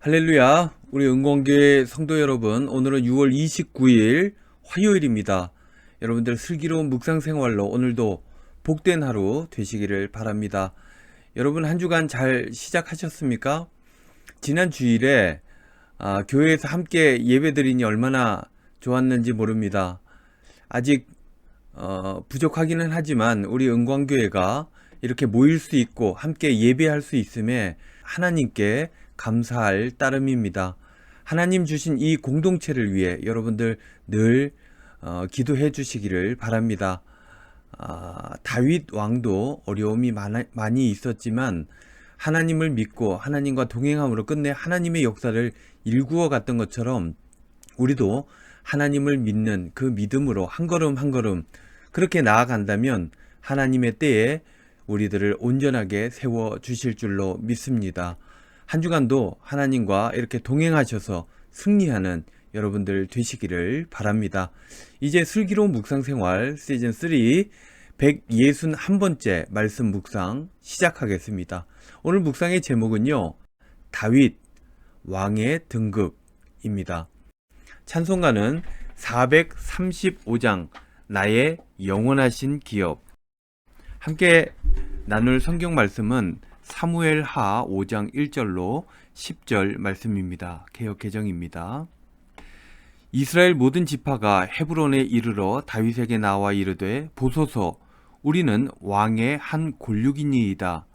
할렐루야. 우리 은광교회 성도 여러분, 오늘은 6월 29일 화요일입니다. 여러분들 슬기로운 묵상 생활로 오늘도 복된 하루 되시기를 바랍니다. 여러분 한 주간 잘 시작하셨습니까? 지난 주일에 아, 교회에서 함께 예배드리니 얼마나 좋았는지 모릅니다. 아직 어, 부족하기는 하지만 우리 은광교회가 이렇게 모일 수 있고 함께 예배할 수 있음에 하나님께 감사할 따름입니다. 하나님 주신 이 공동체를 위해 여러분들 늘 어, 기도해 주시기를 바랍니다. 아, 다윗 왕도 어려움이 많아, 많이 있었지만 하나님을 믿고 하나님과 동행함으로 끝내 하나님의 역사를 일구어 갔던 것처럼 우리도 하나님을 믿는 그 믿음으로 한 걸음 한 걸음 그렇게 나아간다면 하나님의 때에 우리들을 온전하게 세워 주실 줄로 믿습니다. 한 주간도 하나님과 이렇게 동행하셔서 승리하는 여러분들 되시기를 바랍니다. 이제 슬기로운 묵상 생활 시즌 3 161번째 말씀 묵상 시작하겠습니다. 오늘 묵상의 제목은요. 다윗 왕의 등급입니다. 찬송가는 435장 나의 영원하신 기업 함께 나눌 성경 말씀은 사무엘 하 5장 1절로 10절 말씀입니다. 개혁 개정입니다. 이스라엘 모든 지파가 헤브론에 이르러 다윗에게 나와 이르되 보소서 우리는 왕의 한 골육이니이다.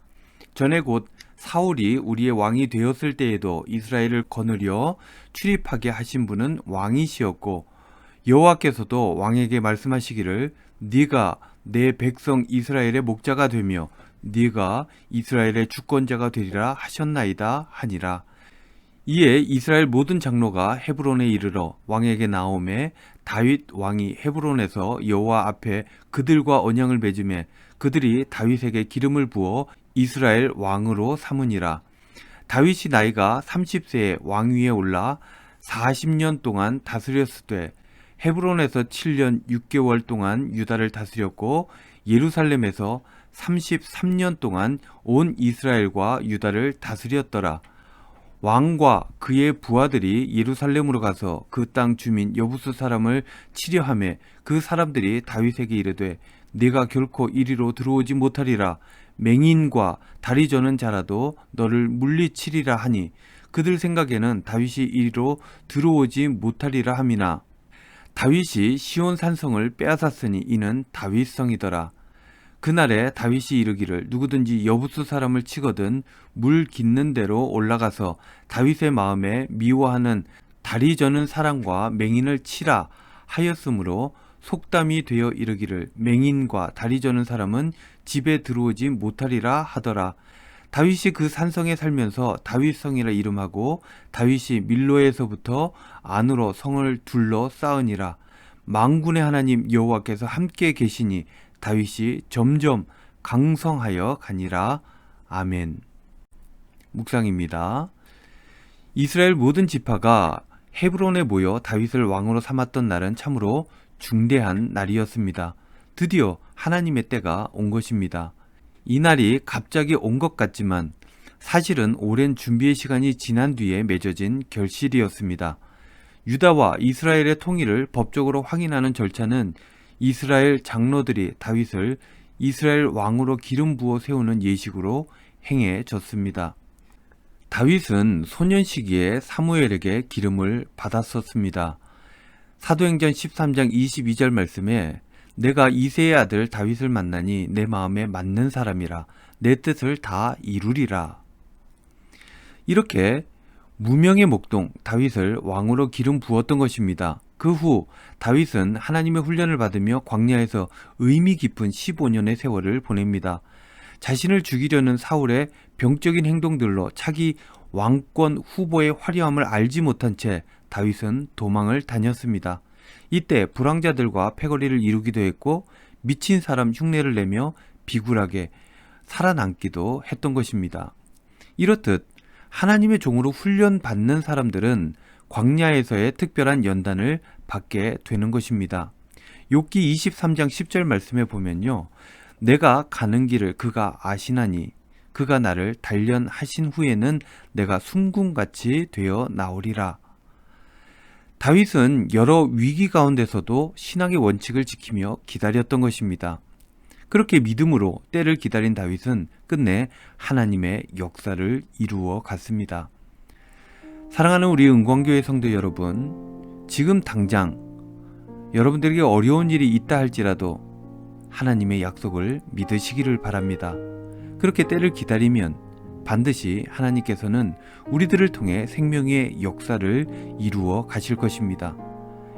전에 곧 사울이 우리의 왕이 되었을 때에도 이스라엘을 거느려 출입하게 하신 분은 왕이시었고 여호와께서도 왕에게 말씀하시기를 네가 내 백성 이스라엘의 목자가 되며 네가 이스라엘의 주권자가 되리라 하셨나이다 하니라. 이에 이스라엘 모든 장로가 헤브론에 이르러 왕에게 나오매 다윗 왕이 헤브론에서 여호와 앞에 그들과 언약을 맺음에 그들이 다윗에게 기름을 부어 이스라엘 왕으로 삼으니라. 다윗이 나이가 30세에 왕위에 올라 40년 동안 다스렸으되 헤브론에서 7년 6개월 동안 유다를 다스렸고 예루살렘에서 33년 동안 온 이스라엘과 유다를 다스렸더라. 왕과 그의 부하들이 예루살렘으로 가서 그 땅 주민 여부수 사람을 치려함에 그 사람들이 다윗에게 이르되 네가 결코 이리로 들어오지 못하리라. 맹인과 다리 저는 자라도 너를 물리치리라 하니 그들 생각에는 다윗이 이리로 들어오지 못하리라 함이나. 다윗이 시온 산성을 빼앗았으니 이는 다윗성이더라 그날에 다윗이 이르기를 누구든지 여부수 사람을 치거든 물 깃는 대로 올라가서 다윗의 마음에 미워하는 다리 저는 사람과 맹인을 치라 하였으므로 속담이 되어 이르기를 맹인과 다리 저는 사람은 집에 들어오지 못하리라 하더라. 다윗이 그 산성에 살면서 다윗성이라 이름하고 다윗이 밀로에서부터 안으로 성을 둘러 쌓으니라. 망군의 하나님 여호와께서 함께 계시니 다윗이 점점 강성하여 가니라. 아멘. 묵상입니다. 이스라엘 모든 지파가 헤브론에 모여 다윗을 왕으로 삼았던 날은 참으로 중대한 날이었습니다. 드디어 하나님의 때가 온 것입니다. 이 날이 갑자기 온 것 같지만 사실은 오랜 준비의 시간이 지난 뒤에 맺어진 결실이었습니다. 유다와 이스라엘의 통일을 법적으로 확인하는 절차는 이스라엘 장로들이 다윗을 이스라엘 왕으로 기름 부어 세우는 예식으로 행해졌습니다. 다윗은 소년 시기에 사무엘에게 기름을 받았었습니다. 사도행전 13장 22절 말씀에 내가 이세의 아들 다윗을 만나니 내 마음에 맞는 사람이라 내 뜻을 다 이루리라. 이렇게 무명의 목동 다윗을 왕으로 기름 부었던 것입니다. 그 후 다윗은 하나님의 훈련을 받으며 광야에서 의미 깊은 15년의 세월을 보냅니다. 자신을 죽이려는 사울의 병적인 행동들로 차기 왕권 후보의 화려함을 알지 못한 채 다윗은 도망을 다녔습니다. 이때 불황자들과 패거리를 이루기도 했고 미친 사람 흉내를 내며 비굴하게 살아남기도 했던 것입니다. 이렇듯 하나님의 종으로 훈련받는 사람들은 광야에서의 특별한 연단을 받게 되는 것입니다. 욥기 23장 10절 말씀에 보면요. 내가 가는 길을 그가 아시나니 그가 나를 단련하신 후에는 내가 순금같이 되어 나오리라. 다윗은 여러 위기 가운데서도 신앙의 원칙을 지키며 기다렸던 것입니다. 그렇게 믿음으로 때를 기다린 다윗은 끝내 하나님의 역사를 이루어 갔습니다. 사랑하는 우리 은광교회 성도 여러분, 지금 당장 여러분들에게 어려운 일이 있다 할지라도 하나님의 약속을 믿으시기를 바랍니다. 그렇게 때를 기다리면 반드시 하나님께서는 우리들을 통해 생명의 역사를 이루어 가실 것입니다.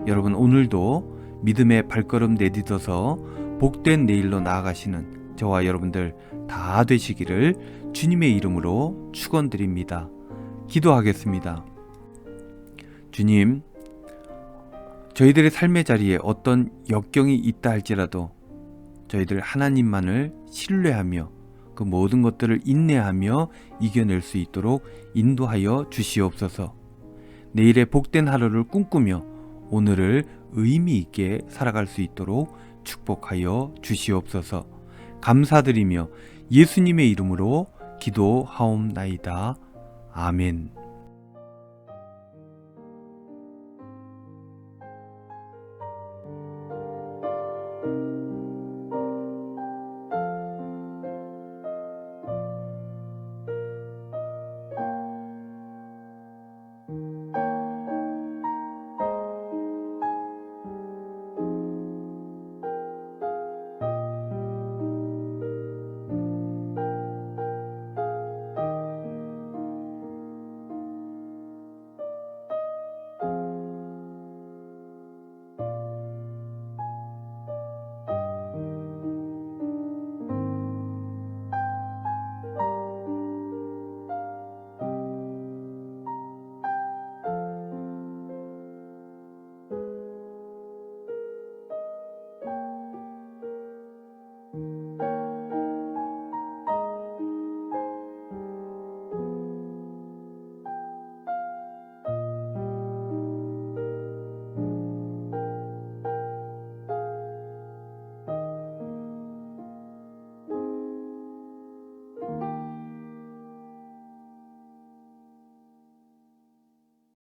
여러분 오늘도 믿음의 발걸음 내딛어서 복된 내일로 나아가시는 저와 여러분들 다 되시기를 주님의 이름으로 축원드립니다. 기도하겠습니다. 주님, 저희들의 삶의 자리에 어떤 역경이 있다 할지라도 저희들 하나님만을 신뢰하며 그 모든 것들을 인내하며 이겨낼 수 있도록 인도하여 주시옵소서. 내일의 복된 하루를 꿈꾸며 오늘을 의미 있게 살아갈 수 있도록 축복하여 주시옵소서. 감사드리며 예수님의 이름으로 기도하옵나이다. 아멘.